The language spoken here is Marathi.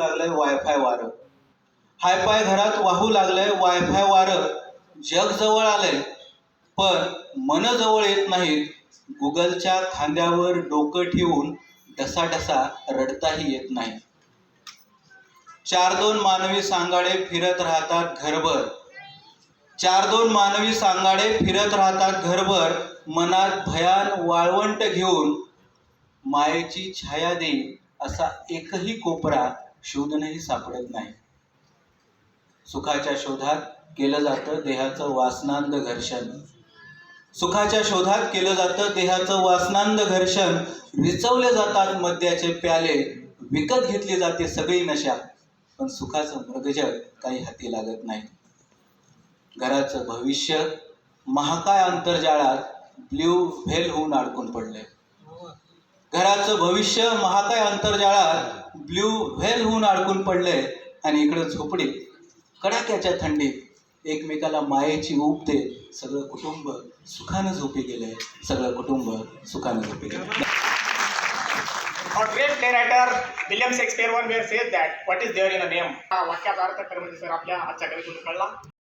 लागलंय वायफाय वारं. हायफाय घरात वाहू लागलंय वायफाय वारं. जग जवळ आलंय पण मन जवळ येत नाहीत गुगलच्या खांद्यावर डोकं ठेवून डसा डसा रडताही येत नाही. चार दोन मानवी सांगाडे फिरत राहतात घरभर. चार दोन मानवी सांगाडे फिरत राहतात घरभर मनात भयान वाळवंट घेऊन मायेची छाया देईल असा एकही कोपरा शोधणही सापडत नाही. सुखाच्या शोधात केलं जातं देहाचं वासनांद घर्षण. सुखाच्या शोधात केलं जातं देहाचं वासनांद घर्षण. रिचवले जातात मद्याचे प्याले. विकत घेतली जाते सगळी नशा. पण सुखाचं मृगजळ काही हाती लागत नाही. घराचं भविष्य महाकाय अंतर्जाळात ब्ल्यू व्हेल होऊन अडकून पडलंय. घराचं भविष्य महाकाय अंतर्जाळात ब्ल्यू व्हेल होऊन अडकून पडलंय आणि इकडं झोपडीत कडाक्याच्या थंडीत एकमेकाला मायेची ऊब दे सगळं कुटुंब सुखानं झोपी गेले सगळं कुटुंब सुखानं झोपी गेले A great play writer, William Shakespeare one where says that what is there in a name. हा वाक्याचा अर्थ खरं म्हणजे सर आपल्या आजच्या कवितेतून कळला.